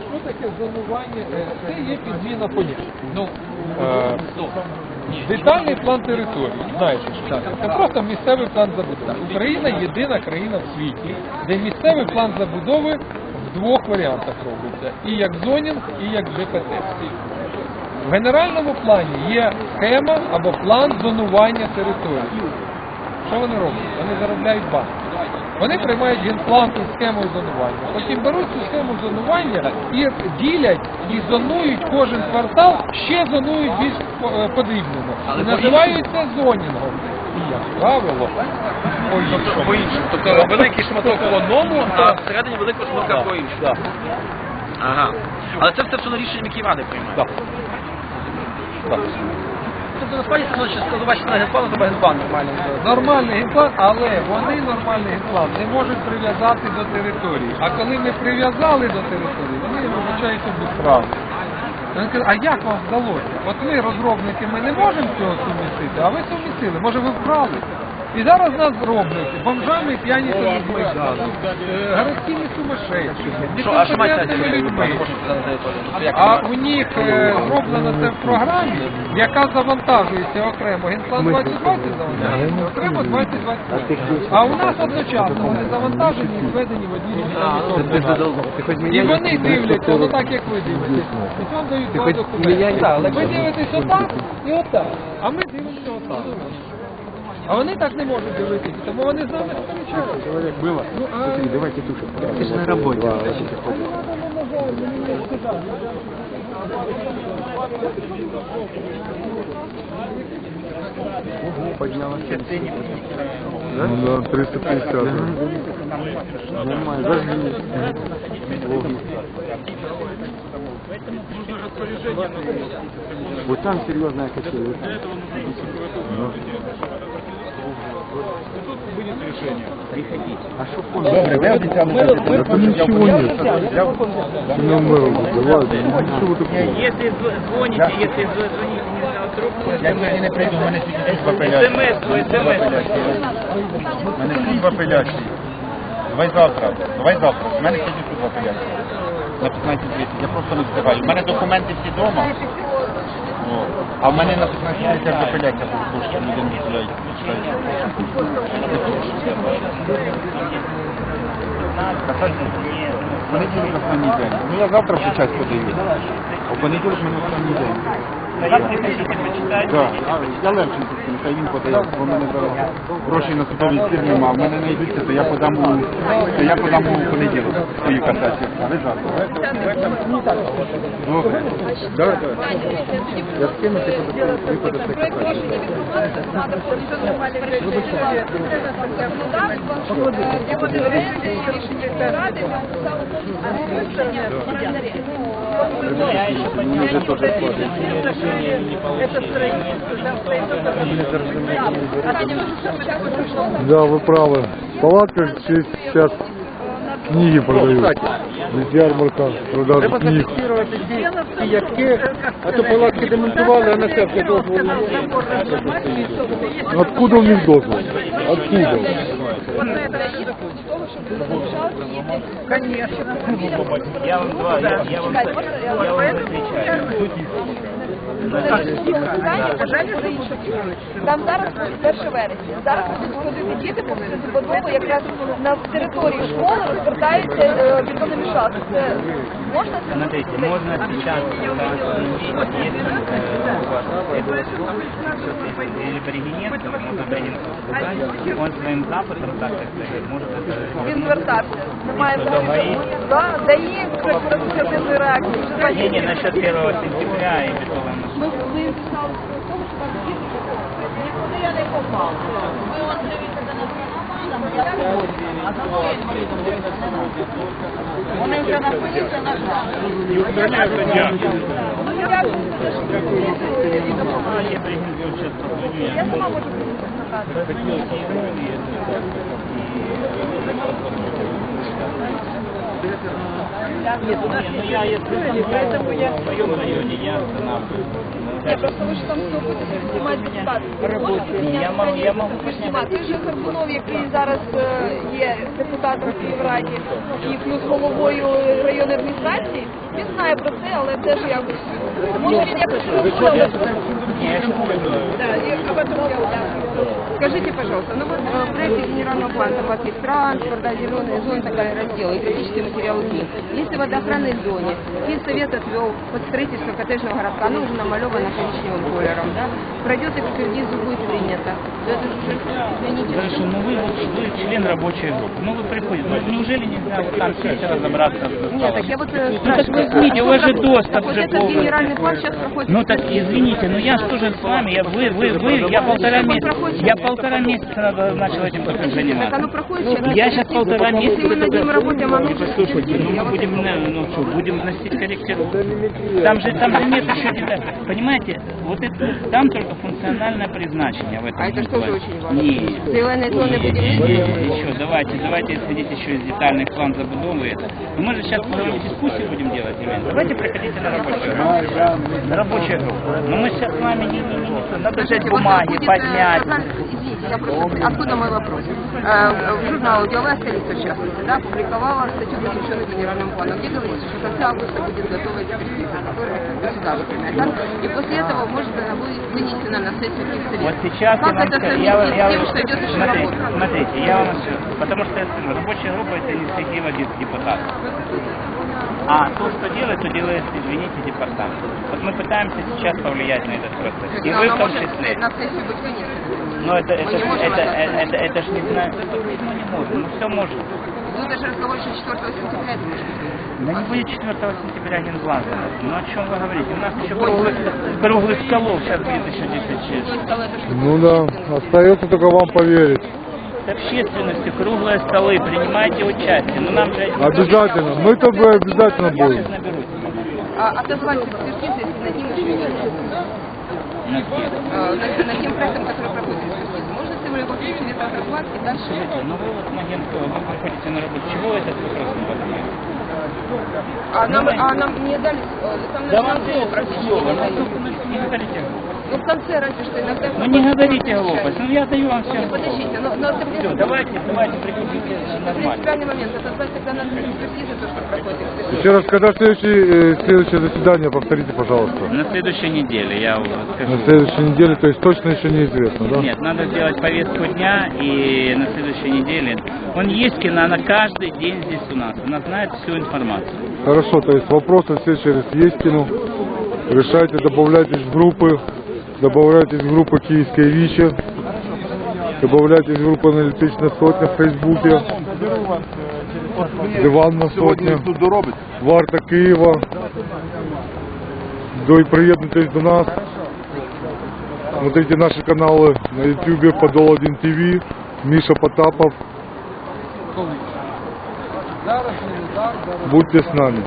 Що таке зонування? Це є підміна понять. Е, детальний план території, знаєте, це просто місцевий план забудови. Україна єдина країна в світі, де місцевий план забудови в двох варіантах робиться. І як зонінг, і як ЖПТ. В генеральному плані є схема або план зонування території. Що вони роблять? Вони заробляють банк. Вони приймають генплан і схему зонування. Потім беруть цю схему зонування і ділять і зонують кожен квартал, ще зонують більш е, по-дрібному. І називають це зонінгом. І, як правило, по-іншому. По-іншому. Тобто великий шматок по одному, а всередині великого шматка по іншому. Ага. Але це все все рішенням Київради приймає. Так. Так. Тобто насправді це значить складувати на генплан, це генплан нормальний. Нормальний генплан, але вони нормальний генплан не можуть прив'язати до території. А коли не прив'язали до території, вони вибачаються безправні. Вони каже, а як вам вдалося? От ми, розробники, ми не можемо цього сумістити, а ви сумістили, може ви вкрали. І зараз нас роблять бомжами, п'яні та людьми е, городськими сумасшедшими, некомпетентними людьми. А у них е, зроблено це в програмі, яка завантажується окремо. Генплан 2020 завантажується, окремо 2020. А у нас одночасно вони завантажені і зведені в одні рішення. І вони дивляться, ну так як ви дивитесь. І вам дають два документи. Ви дивитесь отак і отак, а ми дивимося отак. А вони так не можуть дивитися, тому вони з нами сперечаються. Ну, а... Давайте тушим. Ты же на работе. Поднялась. Ну да, 350. Нормально, зажги. Вот там серьезная качель. вот там. Ну. А що фонд? Добре, ви обіцяли. Ну, такого. Если зв- звоните, если зв- звоните не на трубку, Я сьогодні не прийду, в мене сьогодні апеляції. смс, смс. У мене апеляції. Давай завтра, давай завтра. У мене сьогодні в апеляції. На 15.30. Я просто не встигаю. У мене документи всі вдома. А в мене на 15.30 апеляція по кошті людини відхиляють. Понеділок останній день. Ну я завтра вже час. А в понеділок в мене останній день. Заявки пишите, почитайте. Так, я Левченко, нехай він подає, бо в мене зараз грошей на судовий стір нема. В мене не знайдуться, то я подам у, то я подам у понеділок свою касацію. А ви завтра. Добре. Давай, давай. Я скину, ти подасте, ви подасте касацію. Мені теж складно. Да, вы правы. В палатках сейчас книги продают. Здесь ярмарка продажи Треба книг. а то палатки демонтували, а на це все дозволу. Откуда у них дозвол? Откуда? Я вам два, я, я вам, я вам отвечаю. Там зараз буде 1 вересня. Зараз будуть ходити діти по забудову якраз на території школи розвертаються е, бетономішалки. Це можна це Смотрите, можно сейчас у вас или аборигенец, можно аборигенец он своим западом, так сказать, может это... він звертався. Немає До Да, дає прокуратурної реакції. Вже Не, не, насчет 1 сентября и бетовой машины. Ми ми писали про те, що там нікуди я не попав. Ми от дивіться до нас. Вони вже написано на Ну. Я сама можу приїхати. Нет, ну я, если поэтому я в своем районе, я останавливаюсь. Ні, просто ви ж там спілкуєтеся, знімають депутати. Ні, я можу- я можу. Той же Карпунов, який зараз е, є депутатом в Київраді і плюс головою районної адміністрації, він знає про це, але теж якось може він якось розмовляє. Да, и об этом я вот- Скажите, пожалуйста, ну вот э, в проекте генерального плана там у вас есть транспорт, да, зеленые зоны, такая раздел, и критические материалы КИ. Если в водоохранной зоне Совет отвел под строительство коттеджного городка, оно уже намалевано коричневым колером, да, пройдет экспертизу, будет принято. То это же извините, Хорошо, ну вы, вот, вы член рабочей группы. Ну вы приходите. Ну неужели нельзя вот там сесть и разобраться? Нет, так я вот э, Ну так спрашиваю, возьмите, у вас же доступ вот же этот полный. генеральный план сейчас проходит Ну так извините, но я же тоже с вами, я, вы, вы, вы, я полтора месяца, я полтора месяца начал этим оно заниматься. проходит сейчас. Я сейчас полтора месяца. Если мы над ним работаем, оно Не уже послушайте, ну мы будем, ну что, будем вносить корректировку. Там же, там же нет еще деталей. Понимаете, вот это, там только функциональное призначение в этом. А это что же плане. очень важно? Нет. Зеленые зоны будем Еще, давайте, давайте исходить еще из детальных план забудовы это. Но мы же сейчас дискуссию будем делать. Давайте приходите на рабочую группу. На рабочую группу. Но мы сейчас с вами не, не, не, не надо взять бумаги, э, поднять. Извините, я просто... Откуда мой вопрос? Э, В журнал «Деловая столица», в частности, да, публиковала статью, посвященную генеральному плану, где говорится, что в конце августа будет готова экспертиза, которая например, да? И после этого, может, она будет вынесена на сессию Киевсовета. Вот сейчас как я вам это скажу, я, я, тем, что идет смотрите, работа? смотрите, я вам потому что скажу, рабочая группа это инициатива дет- депутатов. А то, что делает, то делает, извините, департамент. Вот мы пытаемся сейчас повлиять на этот процесс. И Но вы в том может числе. на сессию быть вынесена. Но это, это, это, это это, это, это ж не знаю, мы не можем, мы все можем. Ну, даже разговор еще 4 сентября, это может быть. Да не будет 4 сентября генплан. Ну о чем вы говорите? У нас еще круглых, круглых столов сейчас будет еще 10 часов. Ну, Ну да, остается только вам поверить. С общественностью, круглые столы, принимайте участие. Ну нам же... Обязательно. Мы-то бы обязательно будем. А отозвать экспертизы, если над ним еще не на тем проектам, которые проходят сегодня, можно сформулировать себе контрплат и дальше... Ну вы вот на Генкова, вы проходите на работу. Чего этот вопрос не поднимает? А нам, а нам не дали, там да нам все, все, все, все, все, все, все, все, ну, в конце разве что иногда... Ну не говорите глупость, ну я даю вам все. Ну, подождите, но, но это Все, давайте, давайте приходите нормально. принципиальный момент. Отозвать тогда на экспертизы, то, что проходит экспертиза. Еще раз, когда следующее, э, следующее заседание, повторите, пожалуйста. На следующей неделе я вам скажу. На следующей неделе, то есть точно еще неизвестно, да? Нет, надо сделать повестку дня и на следующей неделе. Он есть кино, она каждый день здесь у нас. Она знает всю информацию. Хорошо, то есть вопросы все через Естину. Решайте, добавляйтесь в группы. Добавляйтесь в группы Киевской Вичи. Добавляйтесь в группу Аналитичная сотня в Фейсбуке. Диванна сотня. Варта Києва. До и приєднуйтесь до нас. Смотрите наши каналы на YouTube Подол 1 ТВ, Миша Потапов. Будьте с нами.